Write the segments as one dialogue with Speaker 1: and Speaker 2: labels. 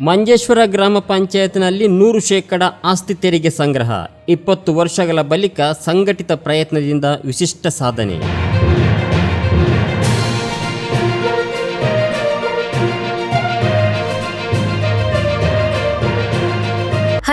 Speaker 1: ಮಂಜೇಶ್ವರ ಗ್ರಾಮ ಪಂಚಾಯತ್ನಲ್ಲಿ ನೂರು ಶೇಕಡ ಆಸ್ತಿ ತೆರಿಗೆ ಸಂಗ್ರಹ, ಇಪ್ಪತ್ತು ವರ್ಷಗಳ ಬಳಿಕ ಸಂಘಟಿತ ಪ್ರಯತ್ನದಿಂದ ವಿಶಿಷ್ಟ ಸಾಧನೆ.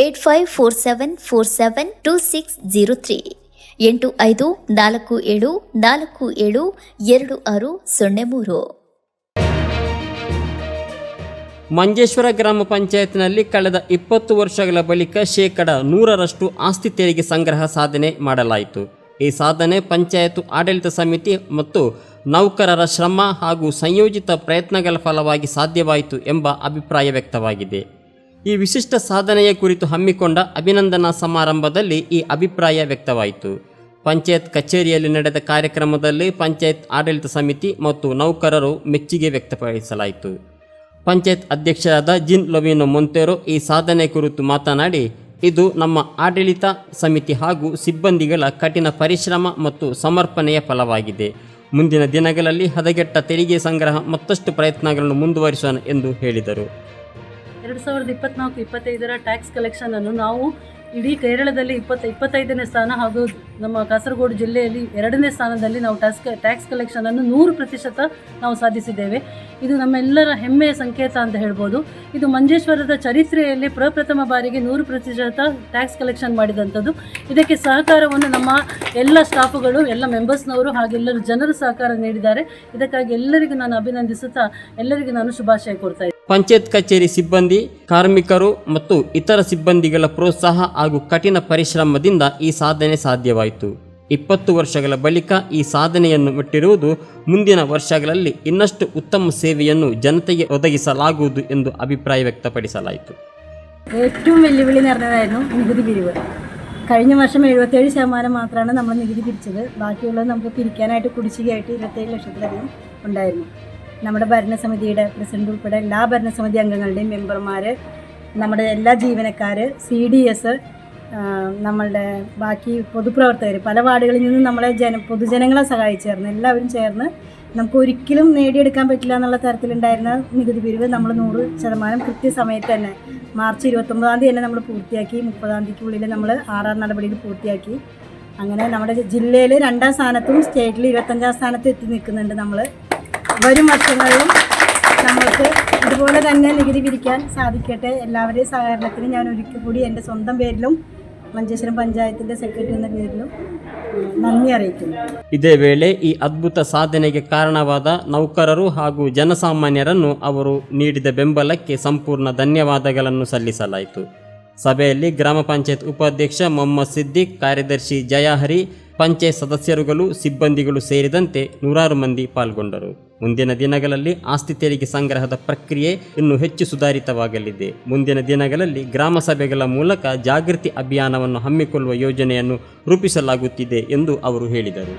Speaker 2: Eight five four seven four seven two six zero three. ಎಂಟು ಐದು ನಾಲ್ಕು ಏಳು ನಾಲ್ಕು ಏಳು ಎರಡು ಆರು ಸೊನ್ನೆ ಮೂರು.
Speaker 1: ಮಂಜೇಶ್ವರ ಗ್ರಾಮ ಪಂಚಾಯತ್ನಲ್ಲಿ ಕಳೆದ ಇಪ್ಪತ್ತು ವರ್ಷಗಳ ಬಳಿಕ ಶೇಕಡ ನೂರರಷ್ಟು ಆಸ್ತಿ ತೆರಿಗೆ ಸಂಗ್ರಹ ಸಾಧನೆ ಮಾಡಲಾಯಿತು. ಈ ಸಾಧನೆ ಪಂಚಾಯತ್ ಆಡಳಿತ ಸಮಿತಿ ಮತ್ತು ನೌಕರರ ಶ್ರಮ ಹಾಗೂ ಸಂಯೋಜಿತ ಪ್ರಯತ್ನಗಳ ಫಲವಾಗಿ ಸಾಧ್ಯವಾಯಿತು ಎಂಬ ಅಭಿಪ್ರಾಯ ವ್ಯಕ್ತವಾಗಿದೆ. ಈ ವಿಶಿಷ್ಟ ಸಾಧನೆಯ ಕುರಿತು ಹಮ್ಮಿಕೊಂಡ ಅಭಿನಂದನಾ ಸಮಾರಂಭದಲ್ಲಿ ಈ ಅಭಿಪ್ರಾಯ ವ್ಯಕ್ತವಾಯಿತು. ಪಂಚಾಯತ್ ಕಚೇರಿಯಲ್ಲಿ ನಡೆದ ಕಾರ್ಯಕ್ರಮದಲ್ಲಿ ಪಂಚಾಯತ್ ಆಡಳಿತ ಸಮಿತಿ ಮತ್ತು ನೌಕರರು ಮೆಚ್ಚುಗೆ ವ್ಯಕ್ತಪಡಿಸಲಾಯಿತು. ಪಂಚಾಯತ್ ಅಧ್ಯಕ್ಷರಾದ ಜಿನ್ ಲೊವಿನೋ ಮೊಂತೆರೋ ಈ ಸಾಧನೆ ಕುರಿತು ಮಾತನಾಡಿ, ಇದು ನಮ್ಮ ಆಡಳಿತ ಸಮಿತಿ ಹಾಗೂ ಸಿಬ್ಬಂದಿಗಳ ಕಠಿಣ ಪರಿಶ್ರಮ ಮತ್ತು ಸಮರ್ಪಣೆಯ ಫಲವಾಗಿದೆ. ಮುಂದಿನ ದಿನಗಳಲ್ಲಿ ಹದಗೆಟ್ಟ ತೆರಿಗೆ ಸಂಗ್ರಹ ಮತ್ತಷ್ಟು ಪ್ರಯತ್ನಗಳನ್ನು ಮುಂದುವರಿಸೋಣ ಎಂದು ಹೇಳಿದರು.
Speaker 3: ಎರಡು ಸಾವಿರದ ಇಪ್ಪತ್ನಾಲ್ಕು, ಇಪ್ಪತ್ತೈದರ ಟ್ಯಾಕ್ಸ್ ಕಲೆಕ್ಷನನ್ನು ನಾವು ಇಡೀ ಕೇರಳದಲ್ಲಿ ಇಪ್ಪತ್ತ, ಇಪ್ಪತ್ತೈದನೇ ಸ್ಥಾನ ಹಾಗೂ ನಮ್ಮ ಕಾಸರಗೋಡು ಜಿಲ್ಲೆಯಲ್ಲಿ ಎರಡನೇ ಸ್ಥಾನದಲ್ಲಿ ನಾವು ಟ್ಯಾಕ್ಸ್ ಟ್ಯಾಕ್ಸ್ ಕಲೆಕ್ಷನನ್ನು ನೂರು ಪ್ರತಿಶತ ನಾವು ಸಾಧಿಸಿದ್ದೇವೆ. ಇದು ನಮ್ಮೆಲ್ಲರ ಹೆಮ್ಮೆಯ ಸಂಕೇತ ಅಂತ ಹೇಳ್ಬೋದು. ಇದು ಮಂಜೇಶ್ವರದ ಚರಿತ್ರೆಯಲ್ಲಿ ಪ್ರಪ್ರಥಮ ಬಾರಿಗೆ ನೂರು ಪ್ರತಿಶತ ಟ್ಯಾಕ್ಸ್ ಕಲೆಕ್ಷನ್ ಮಾಡಿದಂಥದ್ದು. ಇದಕ್ಕೆ ಸಹಕಾರವನ್ನು ನಮ್ಮ ಎಲ್ಲ ಸ್ಟಾಫುಗಳು ಎಲ್ಲ ಮೆಂಬರ್ಸ್ನವರು ಹಾಗೆಲ್ಲರೂ ಜನರು ಸಹಕಾರ ನೀಡಿದ್ದಾರೆ. ಇದಕ್ಕಾಗಿ ಎಲ್ಲರಿಗೂ ನಾನು ಅಭಿನಂದಿಸುತ್ತಾ, ಎಲ್ಲರಿಗೂ ನಾನು ಶುಭಾಶಯ ಕೊಡ್ತಾ
Speaker 1: ಪಂಚಾಯತ್ ಕಚೇರಿ ಸಿಬ್ಬಂದಿ, ಕಾರ್ಮಿಕರು ಮತ್ತು ಇತರ ಸಿಬ್ಬಂದಿಗಳ ಪ್ರೋತ್ಸಾಹ ಹಾಗೂ ಕಠಿಣ ಪರಿಶ್ರಮದಿಂದ ಈ ಸಾಧನೆ ಸಾಧ್ಯವಾಯಿತು. ಇಪ್ಪತ್ತು ವರ್ಷಗಳ ಬಳಿಕ ಈ ಸಾಧನೆಯನ್ನು ಮುಟ್ಟಿರುವುದು ಮುಂದಿನ ವರ್ಷಗಳಲ್ಲಿ ಇನ್ನಷ್ಟು ಉತ್ತಮ ಸೇವೆಯನ್ನು ಜನತೆಗೆ ಒದಗಿಸಲಾಗುವುದು ಎಂದು ಅಭಿಪ್ರಾಯ ವ್ಯಕ್ತಪಡಿಸಲಾಯಿತು.
Speaker 4: ഏറ്റവും വെല്ലുവിളി നിറഞ്ഞതായിരുന്നു നികുതി പിരിവ്. കഴിഞ്ഞ വർഷം എഴുപത്തേഴ് ശതമാനം മാത്രമാണ് നമ്മൾ നികുതി പിരിച്ചത്. ബാക്കിയുള്ളത് നമുക്ക് പിരിക്കാനായിട്ട് കുടിശ്ശികയായിട്ട് ഇരുപത്തേഴ് ലക്ഷത്തിലധികം ഉണ്ടായിരുന്നു. നമ്മുടെ ഭരണസമിതിയുടെ പ്രസിഡന്റ് ഉൾപ്പെടെ എല്ലാ ഭരണസമിതി അംഗങ്ങളുടെയും മെമ്പർമാർ നമ്മുടെ എല്ലാ ജീവനക്കാർ സി ഡി എസ് നമ്മളുടെ ബാക്കി പൊതുപ്രവർത്തകർ പല വാർഡുകളിൽ നിന്നും നമ്മളെ ജന പൊതുജനങ്ങളെ സഹായിച്ചായിരുന്നു എല്ലാവരും ചേർന്ന് നമുക്ക് ഒരിക്കലും നേടിയെടുക്കാൻ പറ്റില്ല എന്നുള്ള തരത്തിലുണ്ടായിരുന്ന നികുതി പിരിവ് നമ്മൾ നൂറ് ശതമാനം കൃത്യസമയത്ത് തന്നെ മാർച്ച് ഇരുപത്തൊമ്പതാം തീയതി തന്നെ നമ്മൾ പൂർത്തിയാക്കി മുപ്പതാം തീയതിക്കുള്ളിൽ നമ്മൾ ആറാം നടപടിയിൽ പൂർത്തിയാക്കി. അങ്ങനെ നമ്മുടെ ജില്ലയിൽ രണ്ടാം സ്ഥാനത്തും സ്റ്റേറ്റിൽ ഇരുപത്തഞ്ചാം സ്ഥാനത്ത് എത്തി നിൽക്കുന്നുണ്ട് നമ്മൾ വരും വർഷങ്ങളിലും നമ്മൾക്ക് ഇതുപോലെ തന്നെ നികുതി പിരിക്കാൻ സാധിക്കട്ടെ എല്ലാവരുടെയും സഹകരണത്തിന് ഞാൻ ഒരിക്കൽ കൂടി എൻ്റെ സ്വന്തം പേരിലും മഞ്ചേശ്വരം പഞ്ചായത്തിൻ്റെ സെക്രട്ടറി എന്ന പേരിലും ഉം, നന്ദി അറിയിക്കുന്നു
Speaker 1: ಇದೇ ವೇಳೆ ಈ ಅದ್ಭುತ ಸಾಧನೆಗೆ ಕಾರಣವಾದ ನೌಕರರು ಹಾಗೂ ಜನಸಾಮಾನ್ಯರನ್ನು ಅವರು ನೀಡಿದ ಬೆಂಬಲಕ್ಕೆ ಸಂಪೂರ್ಣ ಧನ್ಯವಾದಗಳನ್ನು ಸಲ್ಲಿಸಲಾಯಿತು ಸಭೆಯಲ್ಲಿ ಗ್ರಾಮ ಪಂಚಾಯತ್ ಉಪಾಧ್ಯಕ್ಷ ಮೊಹಮ್ಮದ್ ಸಿದ್ದಿಕ್ ಕಾರ್ಯದರ್ಶಿ ಜಯಹರಿ ಪಂಚಾಯತ್ ಸದಸ್ಯರುಗಳು ಸಿಬ್ಬಂದಿಗಳು ಸೇರಿದಂತೆ ನೂರಾರು ಮಂದಿ ಪಾಲ್ಗೊಂಡರು ಮುಂದಿನ ದಿನಗಳಲ್ಲಿ ಆಸ್ತಿ ತೆರಿಗೆ ಸಂಗ್ರಹದ ಪ್ರಕ್ರಿಯೆ ಇನ್ನು ಹೆಚ್ಚು ಸುಧಾರಿತವಾಗಲಿದೆ. ಮುಂದಿನ ದಿನಗಳಲ್ಲಿ ಗ್ರಾಮ ಸಭೆಗಳ ಮೂಲಕ ಜಾಗೃತಿ ಅಭಿಯಾನವನ್ನು ಹಮ್ಮಿಕೊಳ್ಳುವ ಯೋಜನೆಯನ್ನು ರೂಪಿಸಲಾಗುತ್ತಿದೆ ಎಂದು ಅವರು ಹೇಳಿದರು.